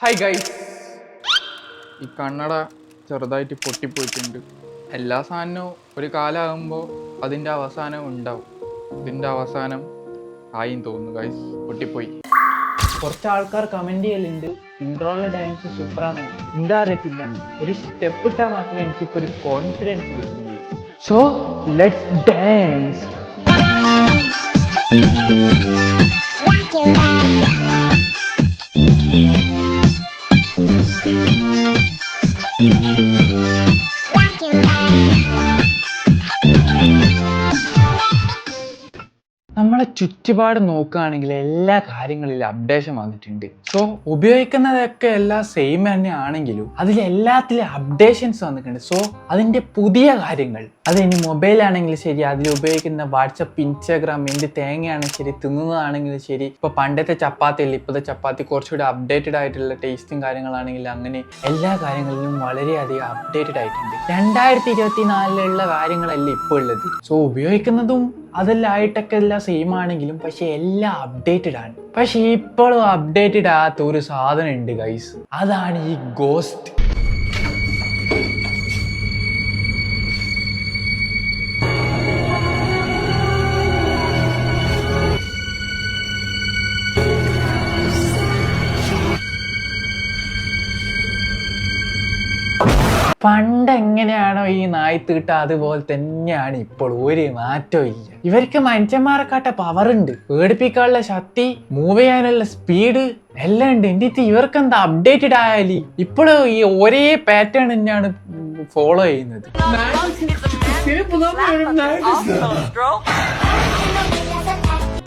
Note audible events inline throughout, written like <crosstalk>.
Hi guys ഈ കണ്ണട ചെറുതായിട്ട് പൊട്ടിപ്പോയിട്ടുണ്ട്. എല്ലാ സാധനവും ഒരു കാലമാകുമ്പോൾ അതിന്റെ അവസാനം ഉണ്ടാവും. ഇതിന്റെ അവസാനം ആയും തോന്നുന്നു ഗൈസ് പൊട്ടിപ്പോയി. കുറച്ച് ആൾക്കാർ കമന്റ് ചെയ്യലുണ്ട് ഇൻട്രോളിലെ ഡാൻസ് സൂപ്പറാണ് എന്താ അറിയത്തില്ല. ഒരു സ്റ്റെപ്പ് ഇട്ടാൽ മാത്രമേ എനിക്കിപ്പോൾ ഒരു കോൺഫിഡൻസ് സോ ലെറ്റ് ഡാൻസ് നമ്മളെ ചുറ്റുപാട് നോക്കുകയാണെങ്കിൽ എല്ലാ കാര്യങ്ങളിലും അപ്ഡേഷൻ വന്നിട്ടുണ്ട്. സോ ഉപയോഗിക്കുന്നതൊക്കെ എല്ലാം സെയിം തന്നെ ആണെങ്കിലും അതിൽ എല്ലാത്തിലും അപ്ഡേഷൻസ് വന്നിട്ടുണ്ട്. സോ അതിന്റെ പുതിയ കാര്യങ്ങൾ അത് ഇനി മൊബൈൽ ആണെങ്കിലും ശരി അതിൽ ഉപയോഗിക്കുന്ന വാട്സപ്പ് ഇൻസ്റ്റാഗ്രാം എന്ത് തേങ്ങയാണെങ്കിൽ ശരി തിന്നുന്നതാണെങ്കിലും ശരി. ഇപ്പൊ പണ്ടത്തെ ചപ്പാത്തി അല്ല ഇപ്പോഴത്തെ ചപ്പാത്തി കുറച്ചുകൂടി അപ്ഡേറ്റഡ് ആയിട്ടുള്ള ടേസ്റ്റും കാര്യങ്ങളാണെങ്കിൽ അങ്ങനെ എല്ലാ കാര്യങ്ങളിലും വളരെയധികം അപ്ഡേറ്റഡ് ആയിട്ടുണ്ട്. രണ്ടായിരത്തി ഇരുപത്തി നാലിലുള്ള കാര്യങ്ങളല്ല ഇപ്പോൾ ഉള്ളത്. സോ ഉപയോഗിക്കുന്നതും അതെല്ലാം ആയിട്ടൊക്കെ എല്ലാം സെയിം ആണെങ്കിലും പക്ഷെ എല്ലാം അപ്ഡേറ്റഡ് ആണ്. പക്ഷെ ഇപ്പോഴും അപ്ഡേറ്റഡ് ആകാത്ത ഒരു സാധനം ഉണ്ട് ഗൈസ് അതാണ് ഈ ഗോസ്റ്റ് പണ്ട് എങ്ങനെയാണോ ഈ നായി തീട്ട അതുപോലെ തന്നെയാണ് ഇപ്പോൾ ഒരു മാറ്റവും ഇല്ല. ഇവർക്ക് മനുഷ്യന്മാരെക്കാട്ട പവർ ഉണ്ട്. പേടിപ്പിക്കാനുള്ള ശക്തി മൂവ് ചെയ്യാനുള്ള സ്പീഡ് എല്ലാം ഉണ്ട്. എന്നിട്ട് ഇവർക്ക് എന്താ അപ്ഡേറ്റഡ് ആയാലി ഇപ്പോഴും ഈ ഒരേ പാറ്റേൺ തന്നെയാണ് ഫോളോ ചെയ്യുന്നത്.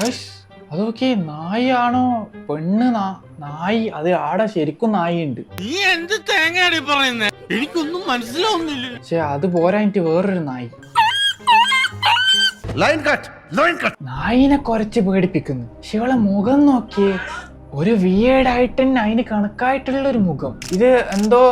ഹൈഷ്, അതൊക്കെ നായാണോ? പെണ്ണ് നായി അത് ആടെ ശരിക്കും നായി ഉണ്ട് നീ എന്ത് തേങ്ങയാണ് പറയുന്നത് എനിക്കൊന്നും മനസ്സിലാവുന്നില്ല. പക്ഷെ അത് പോരാഞ്ഞിട്ട് വേറൊരു നായി. ലൈൻ കട്ട് ലൈൻ കട്ട് നായിനെ കുറച്ച് പേടിപ്പിക്കുന്നു. പക്ഷെ ഇവളെ മുഖം നോക്കിയേ ഒരു വിയേഡായിട്ട് തന്നെ അതിന് കണക്കായിട്ടുള്ള ഒരു മുഖം. ഇത് എന്തോ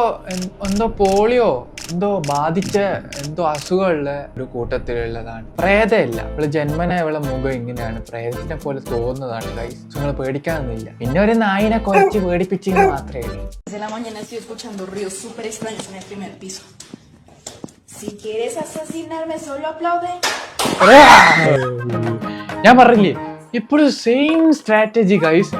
എന്തോ പോളിയോ? എന്തോ ബാധിച്ച എന്തോ അസുഖമുള്ള ഒരു കൂട്ടത്തിലുള്ളതാണ്. പ്രേതമില്ല. ഇവൾ ജന്മന ഇവളെ മുഖം ഇങ്ങനെയാണ്. പ്രേതത്തിനെ പോലെ തോന്നുന്നതാണ് ഗൈസ് നിങ്ങൾ പേടിക്കാനൊന്നുമില്ല. പിന്നെ ഒരു നായിനെ കുറച്ച് പേടിപ്പിച്ച മാത്രമേ aplaude. ഞാൻ പറഞ്ഞില്ലേ? ഇപ്പോഴും സെയിം സ്ട്രാറ്റജി ഗൈസ്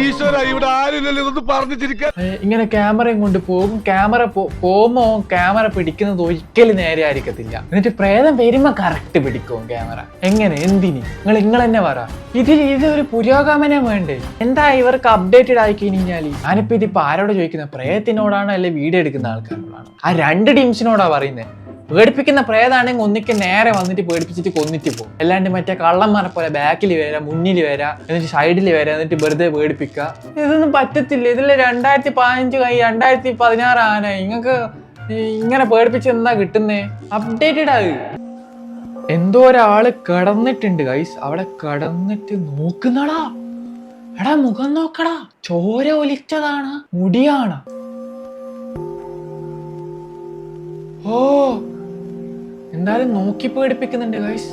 ഈശ്വര ഇവിടെ ആരില്ലല്ലോ ഇതൊന്ന് പറഞ്ഞു ചിരിക്കാൻ ഇങ്ങനെ ക്യാമറയും കൊണ്ട് പോകും. ക്യാമറ പോകുമ്പോ ക്യാമറ പിടിക്കുന്നത് ഒരിക്കലും നേരെ ആയിരിക്കത്തില്ല എന്നിട്ട് പ്രേതം വരുമ്പോ കറക്റ്റ് പിടിക്കും ക്യാമറ. എങ്ങനെ? എന്തിന്? നിങ്ങൾ നിങ്ങൾ തന്നെ പറ. ഇതിൽ ഇത് ഒരു പുരോഗമനം വേണ്ടേ? എന്താ ഇവർക്ക് അപ്ഡേറ്റഡ് ആയി കഴിഞ്ഞാൽ ഞാനിപ്പോ ഇതിപ്പോ ആരോട് ചോദിക്കുന്നത് പ്രേതത്തിനോടാണോ അല്ലെ വീഡിയോ എടുക്കുന്ന ആൾക്കാരോടാണോ? ആ രണ്ട് ടീംസിനോടാ പറയുന്നത് പേടിപ്പിക്കുന്ന പ്രേതാണെങ്കിൽ ഒന്നിക്ക് നേരെ വന്നിട്ട് പേടിപ്പിച്ചിട്ട് കൊന്നിട്ട് പോകും. അല്ലാണ്ട് മറ്റേ കള്ളന്മാരെ പോലെ ബാക്കിൽ വരാം മുന്നിൽ വരാം എന്നിട്ട് സൈഡിൽ വരാം എന്നിട്ട് വെറുതെ പേടിപ്പിക്കുക ഇതൊന്നും പറ്റത്തില്ല. ഇതിൽ രണ്ടായിരത്തി പതിനഞ്ച് കൈ രണ്ടായിരത്തി പതിനാറ് ആന. നിങ്ങൾക്ക് ഇങ്ങനെ പേടിപ്പിച്ച് എന്താ കിട്ടുന്നേ? അപ്ഡേറ്റഡ് ആയി എന്തോ ഒരാൾ കിടന്നിട്ടുണ്ട് ഗൈസ് അവിടെ കിടന്നിട്ട് നോക്കുന്നടാ. എടാ മുഖം നോക്കടാ. ചോര ഒലിച്ചതാണ്. മുടിയാണ്. ഓ. എന്തായാലും നോക്കി പേടിപ്പിക്കുന്നുണ്ട് ഗൈസ്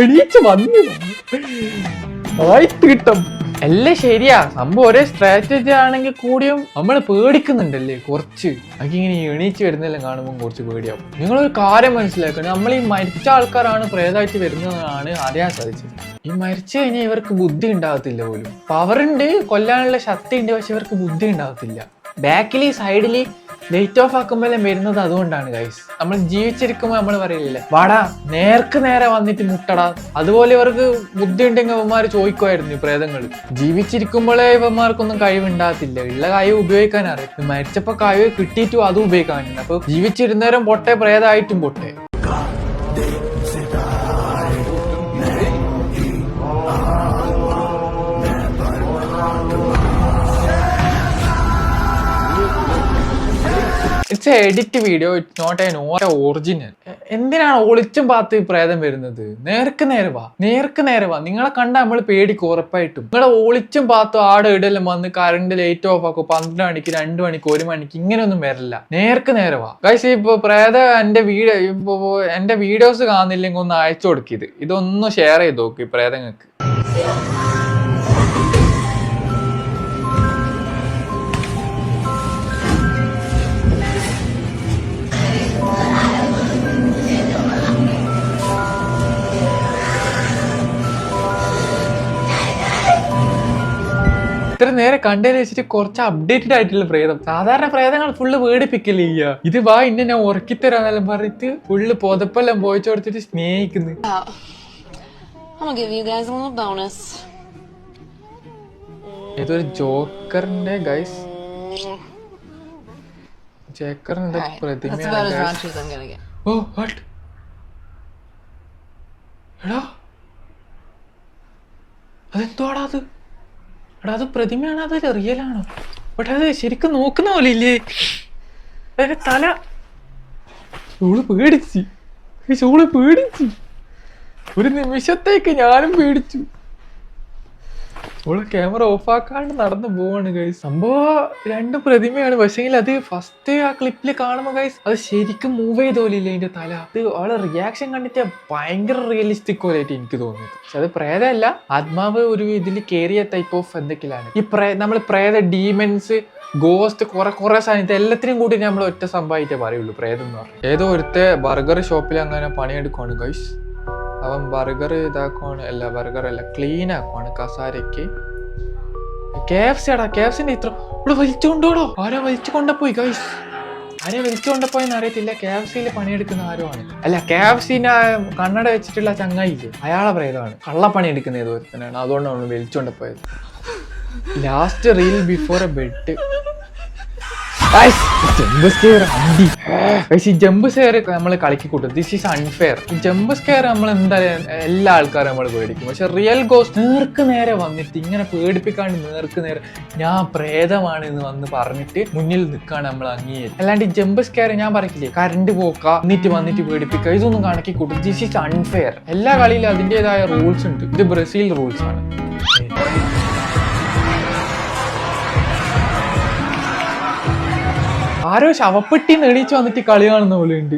എണീച്ച് വന്നു. കിട്ടും എല്ലാം ശരിയാ. സംഭവം ഒരേ സ്ട്രാറ്റജി ആണെങ്കിൽ കൂടിയും നമ്മൾ പേടിക്കുന്നുണ്ടല്ലേ കുറച്ച്. എനിക്ക് ഇങ്ങനെ എണീച്ച് വരുന്നതെല്ലാം കാണുമ്പോൾ കുറച്ച് പേടിയാവും. നിങ്ങളൊരു കാര്യം മനസ്സിലാക്കണം. നമ്മൾ ഈ മരിച്ച ആൾക്കാരാണ് പ്രേതമായിട്ട് വരുന്നതാണ് അറിയാൻ സാധിച്ചത്. ഈ മരിച്ചു കഴിഞ്ഞാൽ ഇവർക്ക് ബുദ്ധി ഉണ്ടാകത്തില്ല പോലും. പവറുണ്ട് ഉണ്ട് കൊല്ലാനുള്ള ശക്തി ഉണ്ട് പക്ഷെ ഇവർക്ക് ബുദ്ധി ഉണ്ടാകത്തില്ല. ബാക്കിൽ സൈഡിൽ ലൈറ്റ് ഓഫ് ആക്കുമ്പോഴേ വരുന്നത്? അതുകൊണ്ടാണ് ഗൈസ് നമ്മൾ ജീവിച്ചിരിക്കുമ്പോൾ നമ്മൾ പറയില്ലേ വാടാ നേർക്ക് നേരെ വന്നിട്ട് മുട്ടടാ. അതുപോലെ ഇവർക്ക് ബുദ്ധി ഉണ്ടെങ്കിൽ ഇവന്മാർ ചോദിക്കുമായിരുന്നു ഈ പ്രേതങ്ങൾ ജീവിച്ചിരിക്കുമ്പോഴേ ഇവന്മാർക്കൊന്നും കഴിവുണ്ടാകത്തില്ല. ഉള്ള കഴിവ് ഉപയോഗിക്കാൻ മരിച്ചപ്പോ കഴിവ് കിട്ടിയിട്ടും അതും ഉപയോഗിക്കാൻ അപ്പൊ ജീവിച്ചിരുന്നേരം പൊട്ടെ പ്രേതമായിട്ടും പൊട്ടെ. It's edit video it's not a a original എന്തിനാണ് ഒളിച്ചും പാത്ത് പ്രേതം വരുന്നത്? നേർക്ക് നേരെ വാ നേർക്ക് നേരെ വാ. നിങ്ങളെ കണ്ട നമ്മൾ പേടിക്കും ഉറപ്പായിട്ടും. നിങ്ങളെ ഒളിച്ചും പാത്തും ആടെ ഇടലും വന്ന് കറണ്ട് ലൈറ്റ് ഓഫ് ആക്കും. പന്ത്രണ്ട് മണിക്ക് രണ്ട് മണിക്ക് ഒരു മണിക്ക് ഇങ്ങനെയൊന്നും വരില്ല. നേർക്ക് നേരെ വാ. ഗൈസ് ഇപ്പൊ പ്രേത എന്റെ വീഡിയോ ഇപ്പൊ എന്റെ വീഡിയോസ് കാണുന്നില്ലെങ്കിൽ ഒന്ന് അയച്ചു കൊടുക്കിയത് ഇതൊന്ന് ഷെയർ ചെയ്ത് നോക്കി പ്രേതങ്ങൾക്ക്. ഇത്ര നേരെ കണ്ടതിന് വെച്ചിട്ട് കുറച്ച് അപ്ഡേറ്റഡ് ആയിട്ടുള്ള പ്രേതം. സാധാരണ പ്രേതങ്ങൾ ഫുള്ള് പേടിപ്പിക്കല്ലേ ചെയ്യാ ഇത് വാ ഇന്നെ ഞാൻ ഉറക്കിത്തരാന്നെല്ലാം പറഞ്ഞിട്ട് ഫുള്ള് പുതപ്പെല്ലാം പോയിച്ചു കൊടുത്തിട്ട് സ്നേഹിക്കുന്നു. ഇതൊരു ജോക്കറിന്റെ ഗൈസ് ജോക്കറിന്റെ പ്രതിമ. ഓ വാട്ട് എടാ. അതെന്തോടാ അത്? എടാ അത് പ്രതിമയാണോ അത് റിയൽ ബട്ട് അത് ശരിക്കും നോക്കുന്ന പോലെ ഇല്ലേ അതിന്റെ തല. ചൂൾ പേടിച്ച്. ചൂൾ പേടിച്ച്. ഒരു നിമിഷത്തേക്ക് ഞാനും പേടിച്ചു. ഓൾ ക്യാമറ ഓഫാക്കാണ്ട് നടന്നു പോവാണ് ഗൈസ് സംഭവം രണ്ട് പ്രതിമയാണ്. പക്ഷേങ്കിൽ അത് ഫസ്റ്റ് ആ ക്ലിപ്പിൽ കാണുമ്പോൾ ഗൈസ് അത് ശരിക്കും മൂവ് ചെയ്ത ഇല്ല അതിന്റെ തല. അത് അവളെ റിയാക്ഷൻ കണ്ടിട്ട് ഭയങ്കര റിയലിസ്റ്റിക് പോലെയായിട്ട് എനിക്ക് തോന്നിയത്. പക്ഷെ അത് പ്രേതമല്ല. ആത്മാവ് ഒരു ഇതിൽ കയറിയ ടൈപ്പ് ഓഫ് എന്തൊക്കെയാണ്? ഈ പ്രേ നമ്മൾ പ്രേത ഡീമൻസ് ഗോസ്റ്റ് കുറെ കുറെ സാധനത്തെ എല്ലാത്തിനും കൂടി നമ്മൾ ഒറ്റ സംഭവമായിട്ടേ പറയുള്ളൂ പ്രേതം എന്ന് പറഞ്ഞു ഏതോ ഒരുത്തെ ബർഗർ ഷോപ്പിൽ അങ്ങനെ പണിയെടുക്കുവാണ് ഗൈസ് അവൻ ബർഗർ ഇതാക്കുവാണ് അല്ല ബർഗർ അല്ല ക്ലീൻ ആക്കുവാണ് കസാരയ്ക്ക്. കെ എഫ് സി ആടാ കെ എഫ് സിന്റെ ഇത്ര ഇവിടെ വലിച്ചു കൊണ്ടോടോ ആരോ വലിച്ചു കൊണ്ടുപോയി ഗൈസ് ആരെ വലിച്ചു കൊണ്ടുപോയെന്ന് അറിയത്തില്ല. കെ എഫ് സിയിൽ പണിയെടുക്കുന്ന ആരോ ആണ് അല്ല കെ എഫ് സിന്റെ കണ്ണട വെച്ചിട്ടുള്ള ചങ്ങായില്ലേ അയാളെ പ്രേതമാണ് കള്ളപ്പണി എടുക്കുന്ന ഏതോ ഒരുത്തനാണ്. അതുകൊണ്ടാണ് വലിച്ചു കൊണ്ടുപോയത് last reel before a bed jump scare അണ്ടി ഈ ജമ്പ് സ്കെയർ നമ്മൾ കളിക്കി കൂട്ടും. This is unfair jump scare നമ്മൾ എന്തായാലും എല്ലാ ആൾക്കാരും നമ്മൾ പേടിക്കും. പക്ഷെ റിയൽ ഗോസ് നേർക്ക് നേരെ വന്നിട്ട് ഇങ്ങനെ പേടിപ്പിക്കാണ്ട് നേർക്ക് നേരെ ഞാൻ പ്രേതമാണ് എന്ന് വന്ന് പറഞ്ഞിട്ട് മുന്നിൽ നിൽക്കാണ് നമ്മൾ അംഗീകരിക്കും അല്ലാണ്ട് ജമ്പ് സ്കെയർ ഞാൻ പറയില്ലേ കറണ്ട് പോക്ക എന്നിട്ട് വന്നിട്ട് പേടിപ്പിക്കുക ഇതൊന്നും കണക്കി കൂട്ടും. ദിസ് ഈസ് അൺഫെയർ എല്ലാ കളിയിലും അതിന്റെതായ റൂൾസ് ഉണ്ട്. ഇത് ബ്രസീൽ റൂൾസ് ആണ്. ആരോ ശവപ്പെട്ടി എണീച്ച് വന്നിട്ട് കളി കാണുന്ന പോലെ ഉണ്ട്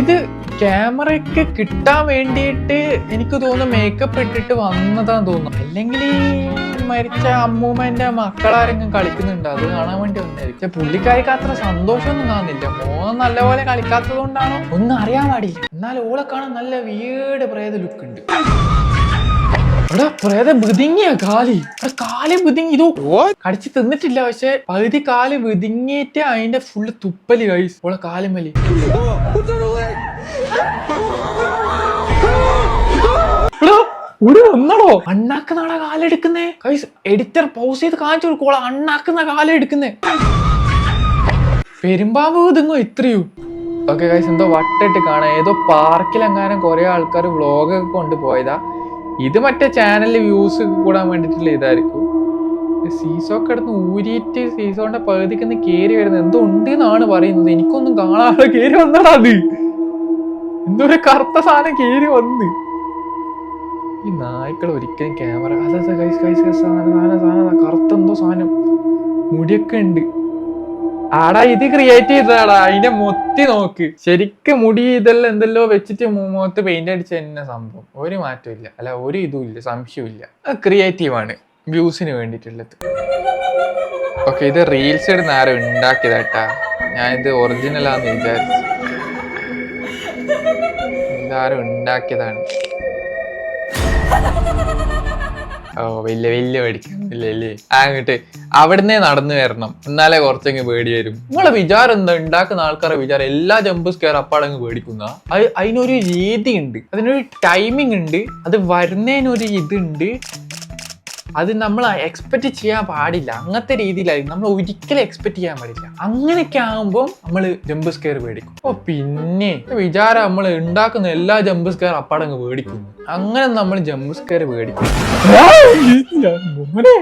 ഇത് ക്യാമറയൊക്കെ കിട്ടാൻ വേണ്ടിയിട്ട് എനിക്ക് തോന്നുന്നു മേക്കപ്പ് ഇട്ടിട്ട് വന്നതാന്ന് തോന്നുന്നു. അല്ലെങ്കിൽ മരിച്ച അമ്മൂമ്മന്റെ മക്കളാരെങ്കിലും കളിക്കുന്നുണ്ട്? അത് കാണാൻ വേണ്ടി വന്നായിരിക്കും പക്ഷെ പുള്ളിക്കാരിക്ക് അത്ര സന്തോഷമൊന്നും കാണുന്നില്ല. മോൻ നല്ലപോലെ കളിക്കാത്തത് കൊണ്ടാണോ? ഒന്നും അറിയാൻ പാടില്ല. എന്നാൽ ഓളെ കാണാൻ നല്ല വീട് പ്രേത ലുക്ക് ഉണ്ട്. എടാ പ്രേത ബിതിങ്ങിയ കാലി. എടാ കാൽ ബിതിങ്ങി ഇതോ കടിച്ച് തിന്നിട്ടില്ല പക്ഷെ പകുതി കാൽ ബിതിങ്ങിയിട്ട് അതിന്റെ ഫുള്ള് തുപ്പൽ കഴിച്ച് ഓളെ കാലും വലി ഒരു ഒന്നടോ അണ്ണാക്കുന്ന കാലെടുക്കുന്നേ കൈസ് എഡിറ്റർ പൗസ് ചെയ്ത് കാണിച്ചു കൊടുക്കോളാം അണ്ണാക്കുന്ന കാലെടുക്കുന്നേ പെരുമ്പാമ്പ് ഇതുങ്ങോ ഇത്രയും. ഓക്കെ കൈസ് എന്തോ വട്ടിട്ട് കാണാം. ഏതോ പാർക്കിലെങ്ങാനും കുറെ ആൾക്കാർ വ്ളോഗൊക്കെ കൊണ്ടുപോയതാ ഇത് മറ്റേ ചാനലിൽ വ്യൂസ് കൂടാൻ വേണ്ടിയിട്ടുള്ള ഇതായിരിക്കും. സീസോ കിടന്ന് ഊരിയിട്ട് സീസോന്റെ പകുതിക്ക് നിന്ന് കയറി വരുന്നത് എന്തോ ഉണ്ട് എന്നാണ് പറയുന്നത്. എനിക്കൊന്നും കാണാതെ കയറി വന്നടാ അത്. എന്തോ ഒരു കറുത്ത സാധനം കയറി വന്ന്. ഈ നായ്ക്കൾ ഒരിക്കലും ക്യാമറ അതെ സാധനം. മുടിയൊക്കെ ഉണ്ട്. ആടാ ഇത് ക്രിയേറ്റ് ചെയ്തതാടാ. അതിന്റെ മൊത്തി നോക്ക്. ശരിക്കും മുടി ഇതെല്ലാം എന്തെല്ലോ വെച്ചിട്ട് മുഖത്ത് പെയിന്റ് അടിച്ച തന്നെ സംഭവം. ഒരു മാറ്റമില്ല അല്ല ഒരു ഇതും ഇല്ല. സംശയമില്ല ക്രിയേറ്റീവ് ആണ്. വ്യൂസിന് വേണ്ടിയിട്ടുള്ളത്. ഓക്കെ ഇത് റീൽസ് ഇടുന്ന ആരും ഉണ്ടാക്കിയതാട്ടാ? ഞാൻ ഇത് ഒറിജിനൽ ആന്ന് വിചാരിച്ചു. ഇതാരും ഉണ്ടാക്കിയതാണ്? ഓ വലിയ വലിയ പേടിക്കുന്നില്ല അങ്ങോട്ട് അവിടുന്ന് നടന്നു വരണം. എന്നാലേ കുറച്ചങ്ങ് പേടി വരും. നിങ്ങളെ വിചാരം എന്താ? ഉണ്ടാക്കുന്ന ആൾക്കാരെ വിചാരം എല്ലാ ജമ്പ് സ്കെയർ അപ്പാടങ്ങ് പേടിക്കുന്ന. അത് അതിനൊരു രീതി ഉണ്ട്. അതിനൊരു ടൈമിംഗ് ഉണ്ട്. അത് വരുന്നതിനൊരു ഇതുണ്ട്. അത് നമ്മൾ എക്സ്പെക്ട് ചെയ്യാൻ പാടില്ല. അങ്ങനത്തെ രീതിയിലായിരിക്കും നമ്മൾ ഒരിക്കലും എക്സ്പെക്ട് ചെയ്യാൻ പാടില്ല. അങ്ങനെയൊക്കെ ആകുമ്പോൾ നമ്മൾ ജമ്പ് സ്കെയർ പേടിക്കും. അപ്പോൾ പിന്നെ വിചാരം നമ്മൾ ഉണ്ടാക്കുന്ന എല്ലാ ജമ്പ് സ്കെയർ അപ്പാടങ്ങ് പേടിക്കുന്നു അങ്ങനെ നമ്മൾ ജമ്പ് സ്കെയർ പേടിക്കും. <laughs> മോനെ.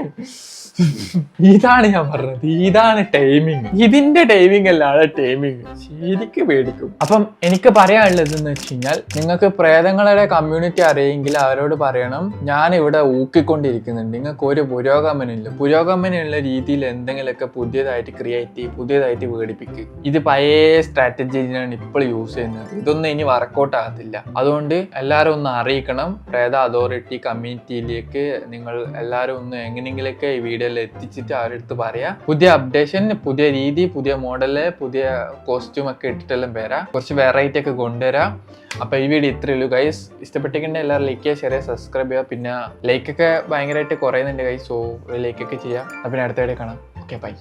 ഇതാണ് ഞാൻ പറഞ്ഞത്. ഇതാണ് ടൈമിങ് ഇതിന്റെ ടൈമിംഗ് അല്ലാതെ ടൈമിങ് ശരിക്കും പേടിക്കും. അപ്പം എനിക്ക് പറയാനുള്ളത് എന്ന് വെച്ച് കഴിഞ്ഞാൽ നിങ്ങൾക്ക് പ്രേതങ്ങളുടെ കമ്മ്യൂണിറ്റി അറിയെങ്കിൽ അവരോട് പറയണം ഞാൻ ഇവിടെ ഊക്കിക്കൊണ്ടിരിക്കുന്നുണ്ട്. നിങ്ങൾക്ക് ഒരു പുരോഗമനമില്ല പുരോഗമനമുള്ള രീതിയിൽ എന്തെങ്കിലുമൊക്കെ പുതിയതായിട്ട് ക്രിയേറ്റ് ചെയ്യും പുതിയതായിട്ട് വേടിപ്പിക്കുക ഇത് പഴയ സ്ട്രാറ്റജിയാണ് ഇപ്പോൾ യൂസ് ചെയ്യുന്നത്. ഇതൊന്നും ഇനി വർക്കൗട്ട് ആകത്തില്ല. അതുകൊണ്ട് എല്ലാവരും ഒന്ന് അറിയിക്കണം. പ്രേത അതോറിറ്റി കമ്മ്യൂണിറ്റിയിലേക്ക് നിങ്ങൾ എല്ലാവരും ഒന്ന് എങ്ങനെയെങ്കിലൊക്കെ ഈ വീഡിയോ വീഡിയോയിൽ എത്തിച്ചിട്ട് അവരുടെ അടുത്ത് പറയാം. പുതിയ അപ്ഡേഷൻ പുതിയ രീതി പുതിയ മോഡൽ പുതിയ കോസ്റ്റ്യൂം ഒക്കെ ഇട്ടിട്ടെല്ലാം വരാം. കുറച്ച് വെറൈറ്റി ഒക്കെ കൊണ്ടുവരാം. അപ്പൊ ഈ വീഡിയോ ഇത്രയേ ഉള്ളൂ ഗൈസ് ഇഷ്ടപ്പെട്ടിട്ടുണ്ടെങ്കിൽ എല്ലാവരും ലൈക്ക് ചെയ്യുക ഷെയർ ചെയ്യുക സബ്സ്ക്രൈബ് ചെയ്യുക. പിന്നെ ലൈക്ക് ഒക്കെ ഭയങ്കരമായിട്ട് കുറയുന്നുണ്ട് ഗൈസ് സോ ലൈക്ക് ഒക്കെ ചെയ്യാം. അപ്പം അടുത്ത വീഡിയോ കാണാം. Okay bye